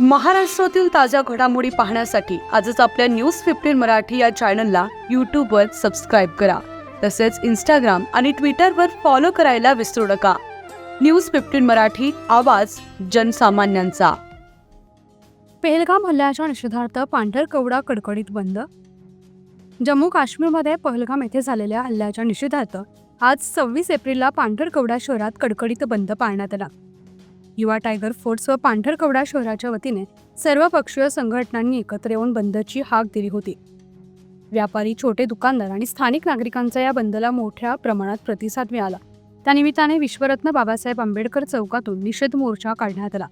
महाराष्ट्रातील ताज्या घडामोडी पाहण्यासाठी आजच आपल्या न्यूज फिफ्टीन मराठी या चॅनलला यूट्यूबवर सबस्क्राईब करा. तसेच इंस्टाग्राम आणि ट्विटरवर फॉलो करायला विसरू नका. न्यूज फिफ्टीन मराठी आवाज जनसामान्यांचा. पहलगाम हल्ल्याच्या निषेधार्थ पांढरकवडा कडकडीत बंद. जम्मू काश्मीरमध्ये पहलगाम येथे झालेल्या हल्ल्याच्या निषेधार्थ आज सव्वीस एप्रिलला पांढरकवडा शहरात कडकडीत बंद पाळण्यात आला. युवा टायगर फोर्स व पांढरकवडा शहराच्या वतीने सर्व पक्षीय संघटनांनी एकत्र येऊन बंदची हाक दिली होती. व्यापारी छोटे दुकानदार आणि स्थानिक नागरिकांचा या बंदला मोठ्या प्रमाणात प्रतिसाद मिळाला. त्यानिमित्ताने विश्वरत्न बाबासाहेब आंबेडकर चौकातून निषेध मोर्चा काढण्यात आला.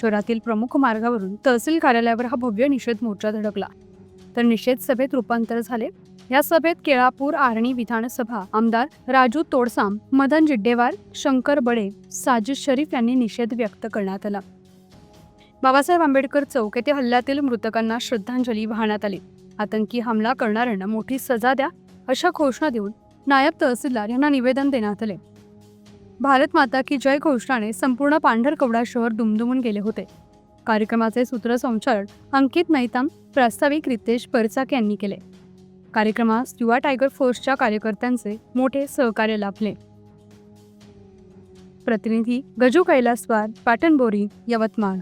शहरातील प्रमुख मार्गावरून तहसील कार्यालयावर हा भव्य निषेध मोर्चा धडकला. तर निषेध सभेत रूपांतर झाले. या सभेत केळापूर आर्णी विधानसभा आमदार राजू तोडसाम मदन जिड्डेवार शंकर बडे साजिद शरीफ यांनी निषेध व्यक्त करण्यात आला. बाबासाहेब आंबेडकर चौक येथे हल्ल्यातील मृतकांना श्रद्धांजली वाहण्यात आली. आतंकी हमला करणाऱ्यांना मोठी सजा द्या अशा घोषणा देऊन नायब तहसीलदार यांना निवेदन देण्यात आले. भारत माता की जय घोषणाने संपूर्ण पांढरकवडा शहर दुमदुमून गेले होते. कार्यक्रमाचे सूत्रसंचालन अंकित मैताम प्रास्ताविक रितेश परचाक यांनी केले. कार्यक्रमास युवा टायगर फोर्सच्या कार्यकर्त्यांचे मोठे सहकार्य लाभले. प्रतिनिधी गजू कैलासवार पाटणबोरी यवतमाळ.